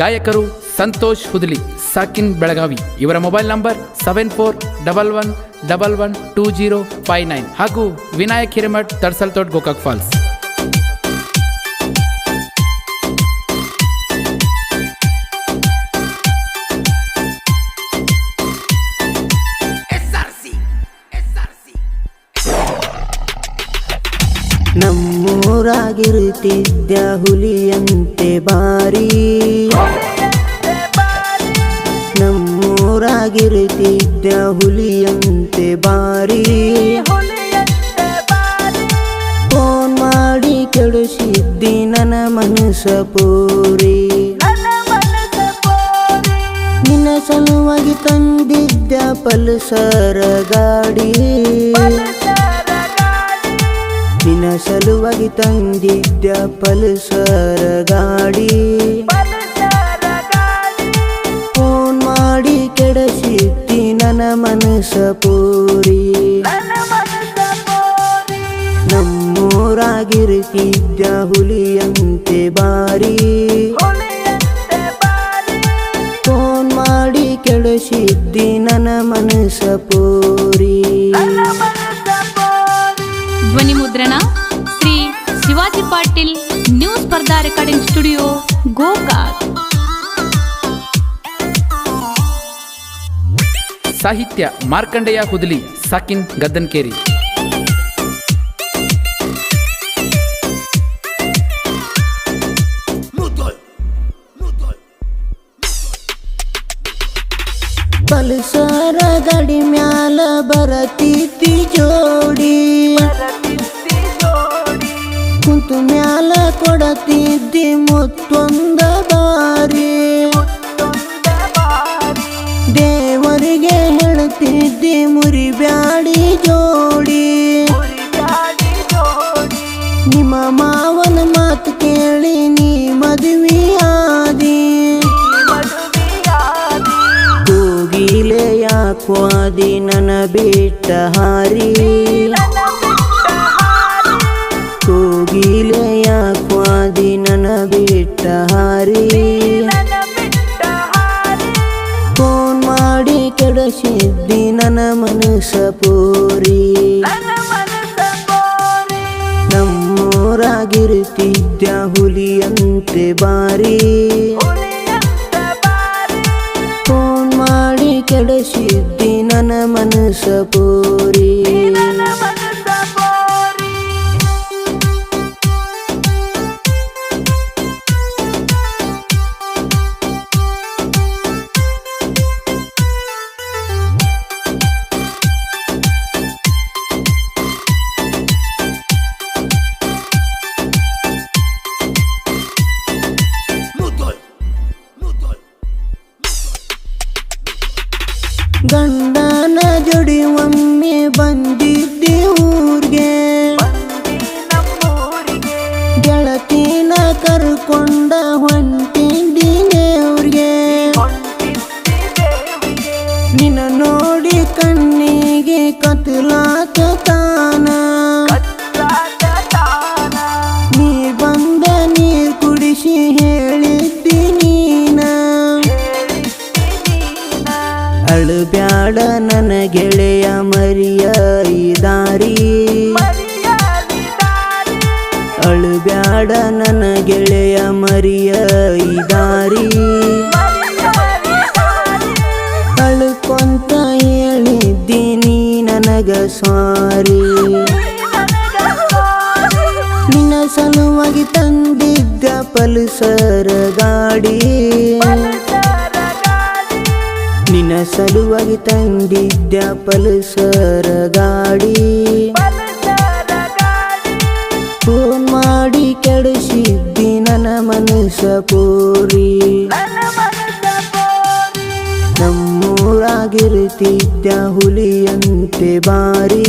ಗಾಯಕರು ಸಂತೋಷ್ ಹುದಲಿ, ಸಾಕಿನ್ ಬೆಳಗಾವಿ. ಇವರ mobile number seven four double one double one two zero five nine ಹಾಗೂ ವಿನಾಯಕ್ ಹಿರೇಮಠ್ ತಡ್ಸಲ್ ತೋಟ್ ಗೋಕಾಕ್ ಫಾಲ್ಸ್. ನಮ್ಮೂರಾಗಿರುತ್ತಿದ್ದ ಹುಲಿಯಂತೆ ಬಾರಿ. ನಮ್ಮೂರಾಗಿರುತ್ತಿದ್ದ ಹುಲಿಯಂತೆ ಬಾರಿ. ಫೋನ್ ಮಾಡಿ ಕೆಡಿಸಿದ್ದಿ ನನ್ನ ಮನಸ್ಸ ಪೂರಿ. ನಿನ್ನ ಸಲುವಾಗಿ ತಂದಿದ್ದ ಪಲ್ಸರ ಗಾಡಿ. ಸಲುವಾಗಿ ತಂದಿದ್ದ ಪಲ್ಸರ ಗಾಡಿ. ಫೋನ್ ಮಾಡಿ ಕೆಡಸಿತ್ತಿ ನನ್ನ ಮನಸ್ಸ ಪೂರಿ. ನಮ್ಮೂರಾಗಿರುತ್ತಿದ್ದ ಹುಲಿಯಂತೆ ಬಾರಿ. ಫೋನ್ ಮಾಡಿ ಕೆಡಸಿದ್ದಿ ನನ್ನ ಮನಸ್ಸ ಪೂರಿ. ಧ್ವನಿ ಮುದ್ರಣ ಪಾಟೀಲ್ ನ್ಯೂ ಸ್ಪರ್ಧಾ ರೆಕಾರ್ಡಿಂಗ್ ಸ್ಟುಡಿಯೋ ಗೋಕಾಕ್. ಸಾಹಿತ್ಯ ಮಾರ್ಕಂಡೆಯ ಹುದಲಿ ಸಾಕಿನ್ ಗದ್ದನ್ಕೇರಿ. ಪಲ್ಸರ ಗಡಿ ಮ್ಯಾಲ ಬರತೀತಿ ಜೋಡಿ. ಮ್ಯಾಲ ಕೊಡತಿದ್ದಿ ಮುತ್ತೊಂದ ಬಾರಿ. ದೇವರಿಗೆ ಹೇಳುತ್ತಿದ್ದಿ ಮುರಿಬ್ಯಾಡಿ ಜೋಡಿ. ನಿಮ್ಮ ಮಾವನ ಮಾತು ಕೇಳಿ ನೀ ಮದುವೆ ಆದಿ ಯಾಕೋ ಆದಿ, ನನ್ನ ಬಿಟ್ಟ ಹಾರಿ. ಕೋಗಿಲೆ ಯಾಕ್ವಾದಿ ನನ ಬಿಟ್ಟ ಹಾರಿ? ಫೋನ್ ಮಾಡಿ ಕೆಡಸಿದ್ದಿ ನನ್ನ ಮನಸ್ಸ ಪೂರಿ. ನಮ್ಮೂರಾಗಿರುತ್ತಿದ್ದ ಹುಲಿಯಂತೆ ಬಾರಿ. ಫೋನ್ ಮಾಡಿ ಕೆಡಸಿದ್ದಿ ನನ್ನ ಮನಸ್ಸ ಪೂರಿ. ಗಂಡ ಅಳುಬ್ಯಾಡ ನನ್ನ ಗೆಳೆಯ ಮರಿಯ ಈ ದಾರಿ. ಅಳುಬ್ಯಾಡ ನನ್ನ ಗೆಳೆಯ ಮರಿಯ ಈ ದಾರಿ. ಅಳುಕೊಂತ ಹೇಳಿದ್ದೀನಿ ನನಗ ಸಾರಿ ನಿನ್ನ ಸಲುವಾಗಿ ತಂದಿದ್ದ ಪಲ್ಸರ ಗಾಡಿ. ಸಲುವಾಗಿ ತಂದಿದ್ದ ಪಲ್ಸರ ಗಾಡಿ. ಫೋನ್ ಮಾಡಿ ಕೆಡಿಸಿದ್ದಿ ನನ್ನ ಮನಸ್ಸ ಪೂರಿ. ನಮ್ಮೂರಾಗಿರುತ್ತಿದ್ದ ಹುಲಿಯಂತೆ ಬಾರಿ.